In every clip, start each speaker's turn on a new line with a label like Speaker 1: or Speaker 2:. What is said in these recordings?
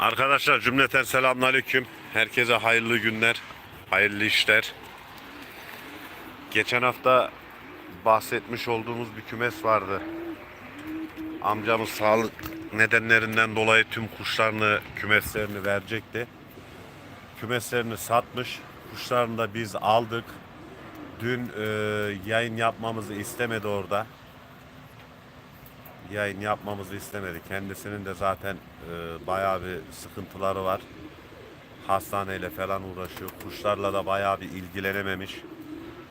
Speaker 1: Arkadaşlar cümleten selamünaleyküm. Herkese hayırlı günler, hayırlı işler. Geçen hafta bahsetmiş olduğumuz bir kümes vardı. Amcamız sağlık nedenlerinden dolayı tüm kuşlarını, kümeslerini verecekti. Kümeslerini satmış. Kuşlarını da biz aldık. Dün e, yayın yapmamızı istemedi orada yayın yapmamızı istemedi. Kendisinin de zaten e, bayağı bir sıkıntıları var. Hastaneyle falan uğraşıyor. Kuşlarla da bayağı bir ilgilenememiş.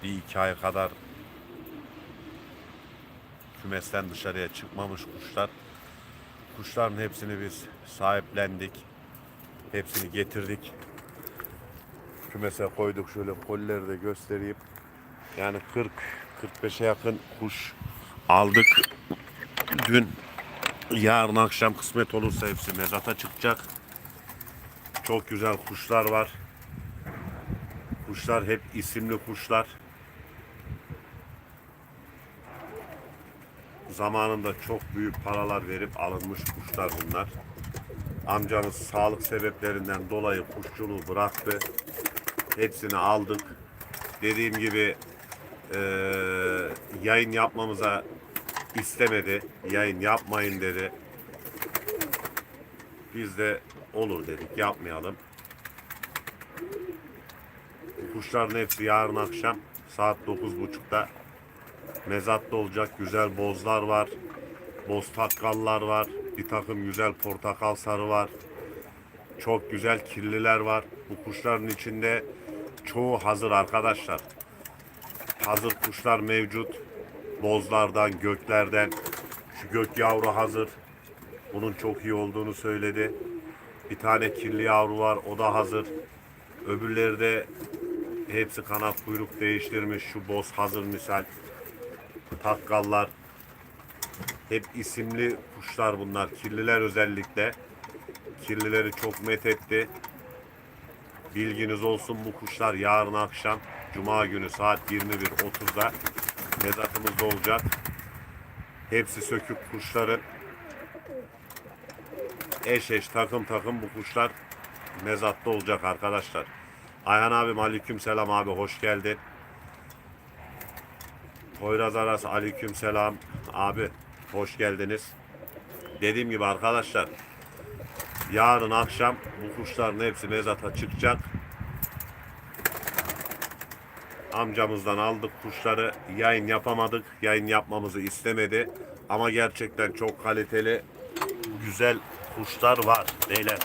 Speaker 1: Bir iki ay kadar kümesten dışarıya çıkmamış kuşlar. Kuşların hepsini biz sahiplendik. Hepsini getirdik. Kümese koyduk. Şöyle kolleri de göstereyim. Yani 40-45'e yakın kuş aldık dün yarın akşam kısmet olursa hepsi mezata çıkacak. Çok güzel kuşlar var. Kuşlar hep isimli kuşlar. Zamanında çok büyük paralar verip alınmış kuşlar bunlar. Amcamız sağlık sebeplerinden dolayı kuşçuluğu bıraktı. Hepsini aldık. Dediğim gibi eee, yayın yapmamıza istemedi. Yayın yapmayın dedi. Biz de olur dedik yapmayalım. Bu Kuşların hepsi yarın akşam saat 9.30'da mezatta olacak. Güzel bozlar var. Boz takkallar var. Bir takım güzel portakal sarı var. Çok güzel kirliler var. Bu kuşların içinde çoğu hazır arkadaşlar. Hazır kuşlar mevcut bozlardan, göklerden. Şu gök yavru hazır. Bunun çok iyi olduğunu söyledi. Bir tane kirli yavru var, o da hazır. Öbürleri de hepsi kanat kuyruk değiştirmiş. Şu boz hazır misal. Takkallar. Hep isimli kuşlar bunlar. Kirliler özellikle. Kirlileri çok met etti. Bilginiz olsun bu kuşlar yarın akşam Cuma günü saat 21.30'da mezatımızda olacak. Hepsi sökük kuşların. Eş eş takım takım bu kuşlar mezatta olacak arkadaşlar. Ayhan abim aleyküm selam abi hoş geldin. Poyraz Aras aleyküm selam abi hoş geldiniz. Dediğim gibi arkadaşlar yarın akşam bu kuşların hepsi mezata çıkacak. Amcamızdan aldık kuşları. Yayın yapamadık. Yayın yapmamızı istemedi. Ama gerçekten çok kaliteli, güzel kuşlar var beyler.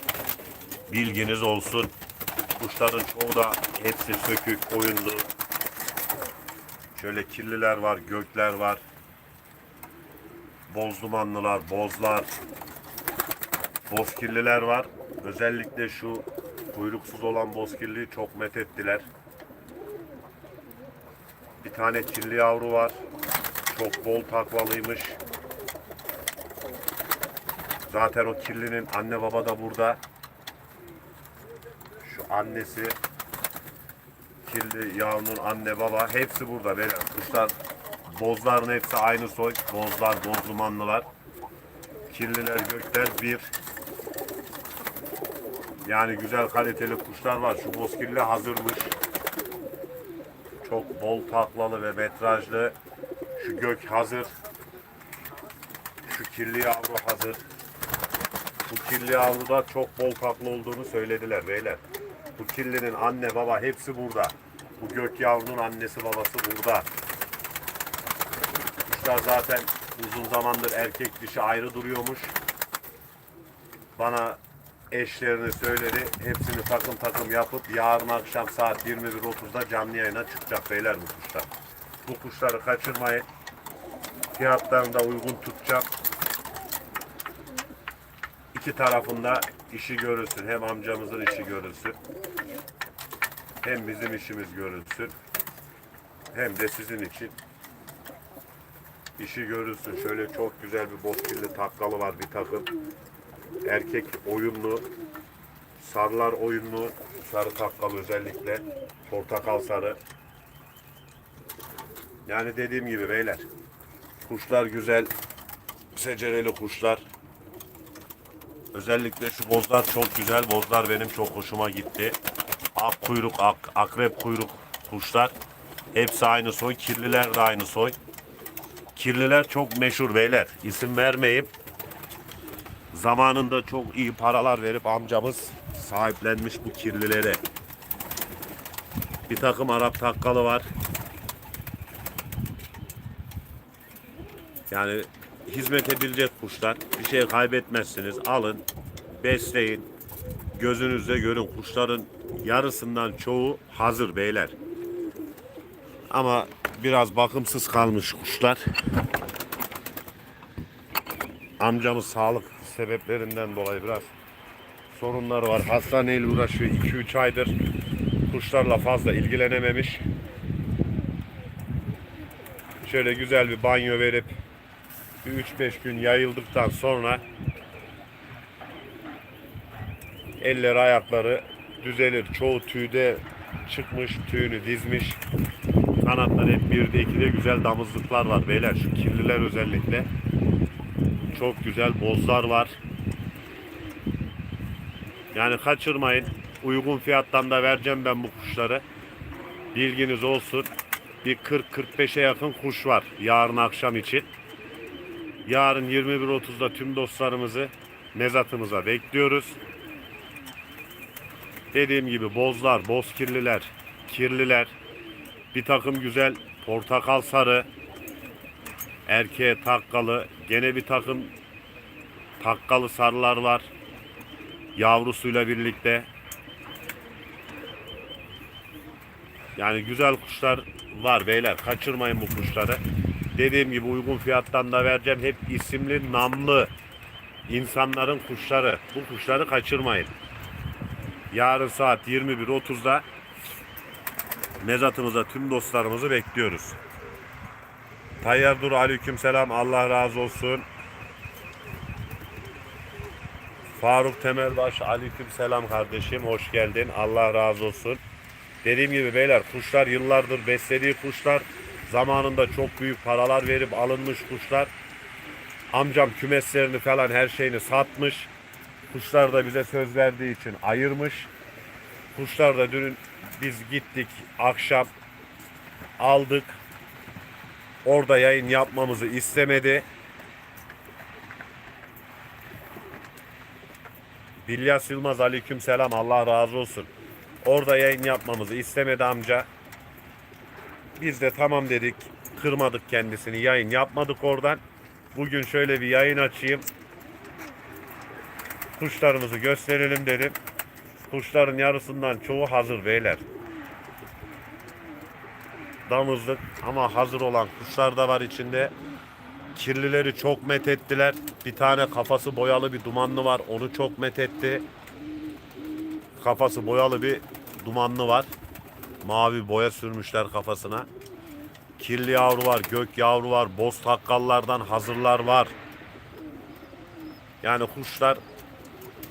Speaker 1: Bilginiz olsun. Kuşların çoğu da hepsi sökük, oyunlu. Şöyle kirliler var, gökler var. Boz dumanlılar, bozlar. Boz kirliler var. Özellikle şu kuyruksuz olan boz kirliyi çok met ettiler. Tane kirli yavru var. Çok bol takvalıymış. Zaten o kirlinin anne baba da burada. Şu annesi kirli yavrunun anne baba hepsi burada beyler. Kuşlar bozların hepsi aynı soy. Bozlar, bozlumanlılar. Kirliler, gökler bir. Yani güzel kaliteli kuşlar var. Şu bozkirli hazırmış. Çok bol taklalı ve metrajlı. Şu gök hazır. Şu kirli yavru hazır. Bu kirli yavruda çok bol taklı olduğunu söylediler beyler. Bu kirlinin anne baba hepsi burada. Bu gök yavrunun annesi babası burada. Kuşlar zaten uzun zamandır erkek dişi ayrı duruyormuş. Bana eşlerini söyledi. Hepsini takım takım yapıp yarın akşam saat 21.30'da canlı yayına çıkacak beyler bu kuşlar. Bu kuşları kaçırmayın. Fiyatlarını da uygun tutacağım. İki tarafında işi görülsün. Hem amcamızın işi görülsün. Hem bizim işimiz görülsün. Hem de sizin için işi görülsün. Şöyle çok güzel bir bozkirli takkalı var bir takım erkek oyunlu, sarılar oyunlu, sarı takkalı özellikle, portakal sarı. Yani dediğim gibi beyler, kuşlar güzel, secereli kuşlar. Özellikle şu bozlar çok güzel. Bozlar benim çok hoşuma gitti. Ak kuyruk, ak, akrep kuyruk kuşlar. Hepsi aynı soy. Kirliler de aynı soy. Kirliler çok meşhur beyler. İsim vermeyip zamanında çok iyi paralar verip amcamız sahiplenmiş bu kirlileri. Bir takım Arap takkalı var. Yani hizmet edilecek kuşlar. Bir şey kaybetmezsiniz. Alın, besleyin. Gözünüzde görün. Kuşların yarısından çoğu hazır beyler. Ama biraz bakımsız kalmış kuşlar. Amcamız sağlık sebeplerinden dolayı biraz sorunları var. Hastaneyle uğraşıyor. 2-3 aydır kuşlarla fazla ilgilenememiş. Şöyle güzel bir banyo verip bir 3-5 gün yayıldıktan sonra elleri ayakları düzelir. Çoğu tüyde çıkmış, tüyünü dizmiş. Kanatlar hep birde ikide güzel damızlıklar var beyler. Şu kirliler özellikle. Çok güzel bozlar var. Yani kaçırmayın. Uygun fiyattan da vereceğim ben bu kuşları. Bilginiz olsun. Bir 40-45'e yakın kuş var yarın akşam için. Yarın 21.30'da tüm dostlarımızı mezatımıza bekliyoruz. Dediğim gibi bozlar, bozkirliler, kirliler, bir takım güzel portakal sarı, erkeğe takkalı, gene bir takım takkalı sarılar var. Yavrusuyla birlikte. Yani güzel kuşlar var beyler. Kaçırmayın bu kuşları. Dediğim gibi uygun fiyattan da vereceğim. Hep isimli, namlı insanların kuşları. Bu kuşları kaçırmayın. Yarın saat 21.30'da mezatımıza tüm dostlarımızı bekliyoruz. Tayyar Dur aleyküm selam. Allah razı olsun. Faruk Temelbaş aleyküm selam kardeşim. Hoş geldin. Allah razı olsun. Dediğim gibi beyler kuşlar yıllardır beslediği kuşlar zamanında çok büyük paralar verip alınmış kuşlar. Amcam kümeslerini falan her şeyini satmış. Kuşlar da bize söz verdiği için ayırmış. Kuşlar da dün biz gittik akşam aldık. Orada yayın yapmamızı istemedi. İlyas Yılmaz aleyküm selam Allah razı olsun. Orada yayın yapmamızı istemedi amca. Biz de tamam dedik. Kırmadık kendisini. Yayın yapmadık oradan. Bugün şöyle bir yayın açayım. Kuşlarımızı gösterelim dedim. Kuşların yarısından çoğu hazır beyler. Damızlık ama hazır olan kuşlar da var içinde. Kirlileri çok met ettiler. Bir tane kafası boyalı bir dumanlı var. Onu çok met etti. Kafası boyalı bir dumanlı var. Mavi boya sürmüşler kafasına. Kirli yavru var, gök yavru var, boz takkallardan hazırlar var. Yani kuşlar,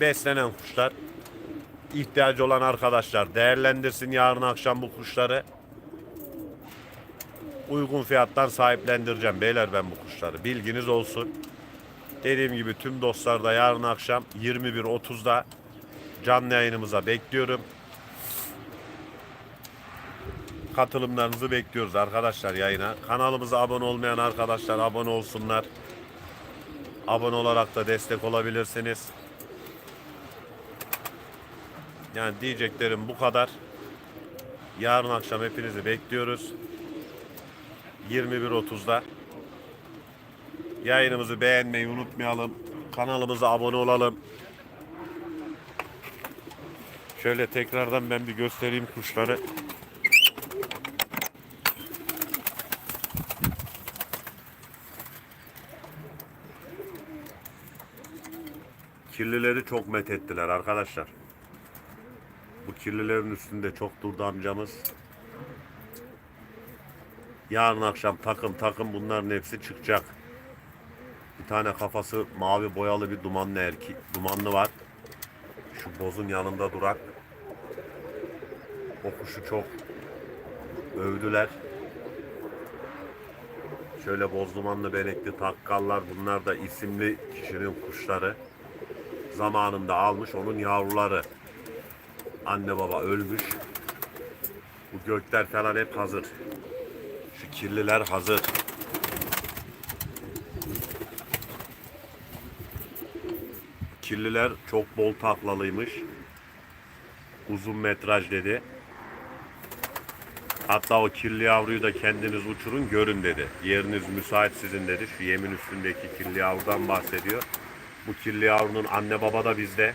Speaker 1: beslenen kuşlar, ihtiyacı olan arkadaşlar değerlendirsin yarın akşam bu kuşları. Uygun fiyattan sahiplendireceğim beyler ben bu kuşları. Bilginiz olsun. Dediğim gibi tüm dostlar da yarın akşam 21.30'da canlı yayınımıza bekliyorum. Katılımlarınızı bekliyoruz arkadaşlar yayına. Kanalımıza abone olmayan arkadaşlar abone olsunlar. Abone olarak da destek olabilirsiniz. Yani diyeceklerim bu kadar. Yarın akşam hepinizi bekliyoruz. 21.30'da. Yayınımızı beğenmeyi unutmayalım. Kanalımıza abone olalım. Şöyle tekrardan ben bir göstereyim kuşları. Kirlileri çok met ettiler arkadaşlar. Bu kirlilerin üstünde çok durdu amcamız. Yarın akşam takım takım bunların hepsi çıkacak. Bir tane kafası mavi boyalı bir dumanlı erki, dumanlı var. Şu bozun yanında durak. O kuşu çok övdüler. Şöyle boz dumanlı benekli takkallar bunlar da isimli kişinin kuşları. zamanında almış onun yavruları. Anne baba ölmüş. Bu gökler falan hep hazır. Şu hazır. Kirliler çok bol taklalıymış. Uzun metraj dedi. Hatta o kirli yavruyu da kendiniz uçurun görün dedi. Yeriniz müsait sizin dedi. Şu yemin üstündeki kirli yavrudan bahsediyor. Bu kirli yavrunun anne baba da bizde.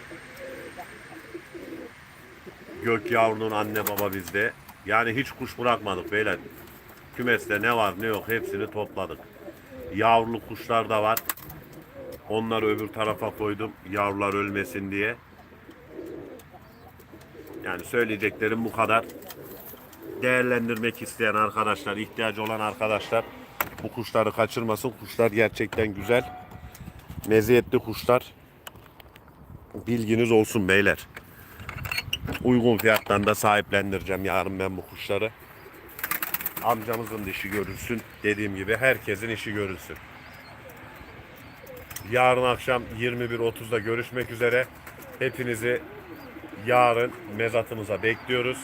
Speaker 1: Gök yavrunun anne baba bizde. Yani hiç kuş bırakmadık beyler. Kümeste ne var ne yok hepsini topladık. Yavrulu kuşlar da var. Onları öbür tarafa koydum yavrular ölmesin diye. Yani söyleyeceklerim bu kadar. Değerlendirmek isteyen arkadaşlar, ihtiyacı olan arkadaşlar bu kuşları kaçırmasın. Kuşlar gerçekten güzel. Meziyetli kuşlar. Bilginiz olsun beyler. Uygun fiyattan da sahiplendireceğim yarın ben bu kuşları. Amcamızın da işi görülsün. Dediğim gibi herkesin işi görülsün. Yarın akşam 21.30'da görüşmek üzere. Hepinizi yarın mezatımıza bekliyoruz.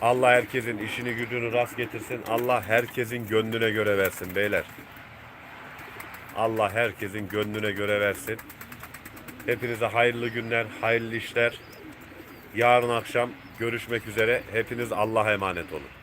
Speaker 1: Allah herkesin işini gücünü rast getirsin. Allah herkesin gönlüne göre versin beyler. Allah herkesin gönlüne göre versin. Hepinize hayırlı günler, hayırlı işler. Yarın akşam görüşmek üzere. Hepiniz Allah'a emanet olun.